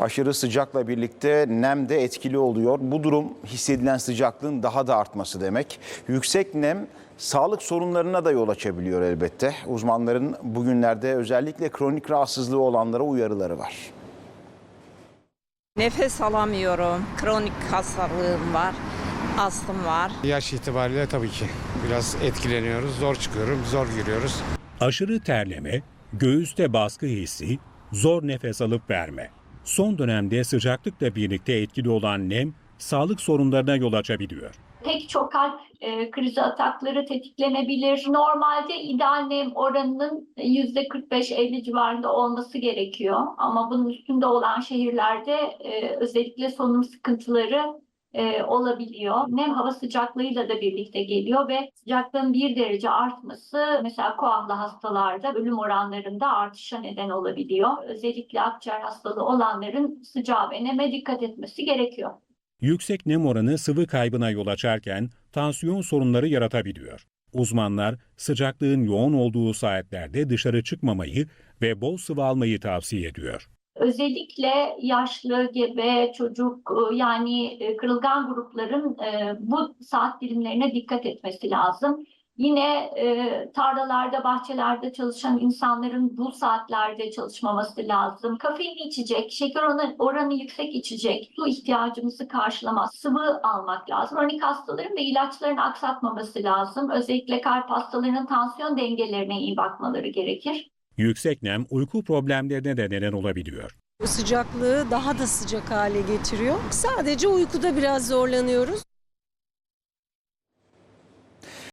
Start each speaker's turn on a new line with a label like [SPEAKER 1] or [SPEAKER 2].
[SPEAKER 1] Aşırı sıcakla birlikte nem de etkili oluyor. Bu durum hissedilen sıcaklığın daha da artması demek. Yüksek nem sağlık sorunlarına da yol açabiliyor elbette. Uzmanların bugünlerde özellikle kronik rahatsızlığı olanlara uyarıları var.
[SPEAKER 2] Nefes alamıyorum. Kronik hastalığım var. Astım var.
[SPEAKER 3] Yaş itibariyle tabii ki biraz etkileniyoruz. Zor çıkıyorum, zor giriyoruz.
[SPEAKER 4] Aşırı terleme, göğüste baskı hissi, zor nefes alıp verme. Son dönemde sıcaklıkla birlikte etkili olan nem sağlık sorunlarına yol açabiliyor.
[SPEAKER 5] pek çok kalp e, krizi atakları tetiklenebilir. Normalde ideal nem oranının %45-50 civarında olması gerekiyor. Ama bunun üstünde olan şehirlerde e, özellikle solunum sıkıntıları e, olabiliyor. Nem hava sıcaklığıyla da birlikte geliyor ve sıcaklığın bir derece artması mesela koahlı hastalarda ölüm oranlarında artışa neden olabiliyor. Özellikle akciğer hastalığı olanların sıcağa ve neme dikkat etmesi gerekiyor.
[SPEAKER 4] Yüksek nem oranı sıvı kaybına yol açarken tansiyon sorunları yaratabiliyor. Uzmanlar sıcaklığın yoğun olduğu saatlerde dışarı çıkmamayı ve bol sıvı almayı tavsiye ediyor.
[SPEAKER 5] Özellikle yaşlı, gebe, çocuk e, yani e, kırılgan grupların e, bu saat dilimlerine dikkat etmesi lazım. Yine tarlalarda, bahçelerde çalışan insanların bu saatlerde çalışmaması lazım. Kafeinli içecek, şeker oranı, yüksek içecek, su ihtiyacımızı karşılamaz, sıvı almak lazım. Kronik hastaların ve ilaçlarını aksatmaması lazım. Özellikle kalp hastalarının tansiyon dengelerine iyi bakmaları gerekir.
[SPEAKER 4] Yüksek nem uyku problemlerine de neden olabiliyor.
[SPEAKER 6] Sıcaklığı daha da sıcak hale getiriyor. Sadece uykuda biraz zorlanıyoruz.